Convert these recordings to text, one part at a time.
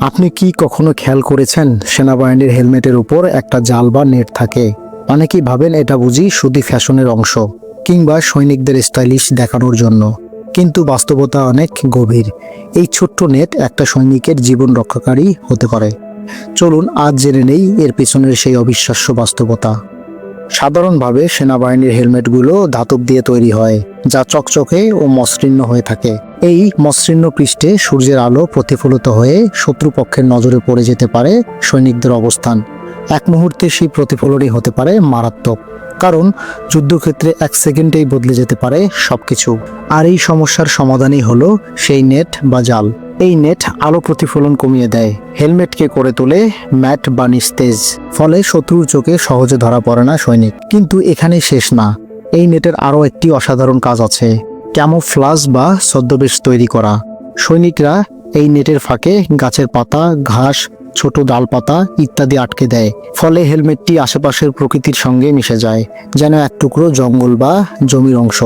আপনি কি কখনো খেয়াল করেছেন সেনাবাহিনীর হেলমেটের উপর একটা জাল বা নেট থাকে? অনেকেই ভাবেন এটা বুঝি শুধু ফ্যাশনের অংশ কিংবা সৈনিকদের স্টাইলিশ দেখানোর জন্য। কিন্তু বাস্তবতা অনেক গভীর। এই ছোট্ট নেট একটা সৈনিকের জীবন রক্ষাকারী হতে পারে। চলুন আজ জেনে নেই এর পিছনের সেই অবিশ্বাস্য বাস্তবতা। সাধারণভাবে সেনাবাহিনীর হেলমেটগুলো ধাতব দিয়ে তৈরি হয়, যা চকচকে ও মসৃণ হয়ে থাকে। এই মসৃণ পৃষ্ঠে সূর্যের আলো প্রতিফলিত হয়ে শত্রুপক্ষের নজরে পড়ে যেতে পারে সৈনিকদের অবস্থান। এক মুহূর্তে সেই প্রতিফলনই হতে পারে মারাত্মক, কারণ যুদ্ধক্ষেত্রে এক সেকেন্ডেই বদলে যেতে পারে সবকিছু। আর এই সমস্যার সমাধানই হলো সেই নেট বা জাল। এই নেট আলো প্রতিফলন কমিয়ে দেয়। হেলমেটকে করে তোলে ম্যাট বা নিস্তেজ ফলে শত্রুর চোখে সহজে ধরা পড়ে না সৈনিক। কিন্তু এখানে শেষ না। এই নেটের আরও একটি অসাধারণ কাজ আছে, ক্যামোফ্লাজ বা ছদ্মবেশ তৈরি করা। সৈনিকরা এই নেটের ফাঁকে গাছের পাতা, ঘাস ছোট ডালপাতা ইত্যাদি আটকে দেয়। ফলে হেলমেটটি আশেপাশের প্রকৃতির সঙ্গে মিশে যায়, যেন এক টুকরো জঙ্গল বা জমির অংশ।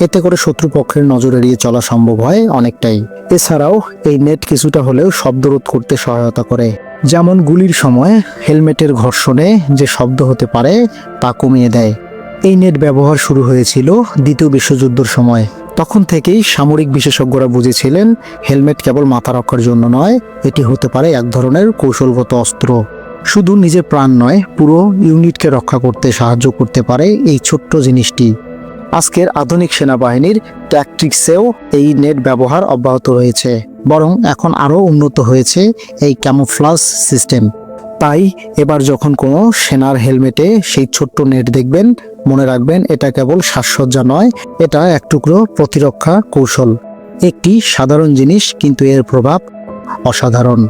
এতে করে শত্রুপক্ষের নজর এড়িয়ে চলা সম্ভব হয় অনেকটাই। এছাড়াও এই নেট কিছুটা হলেও শব্দরোধ করতে সহায়তা করে। যেমন গুলির সময় হেলমেটের ঘর্ষণে যে শব্দ হতে পারে তা কমিয়ে দেয়। এই নেট ব্যবহার শুরু হয়েছিল দ্বিতীয় বিশ্বযুদ্ধের সময়। তখন থেকেই সামরিক বিশেষজ্ঞরা বুঝেছিলেন, হেলমেট কেবল মাথা রক্ষার জন্য নয়, এটি হতে পারে এক ধরনের কৌশলগত অস্ত্র। শুধু নিজের প্রাণ নয়, পুরো ইউনিটকে রক্ষা করতে সাহায্য করতে পারে এই ছোট্ট জিনিসটি। আজকের আধুনিক সেনাবাহিনীর ট্যাকটিক্সেও এই নেট ব্যবহার অব্যাহত রয়েছে, বরং এখন আরও উন্নত হয়েছে এই ক্যামোফ্লাস সিস্টেম। তাই এবার যখন কোনো সেনার হেলমেটে সেই ছোট্ট নেট দেখবেন, মনে রাখবেন এটা কেবল সাজসজ্জা নয়, এটা এক টুকরো প্রতিরক্ষা কৌশল। একটি সাধারণ জিনিস কিন্তু এর প্রভাব অসাধারণ।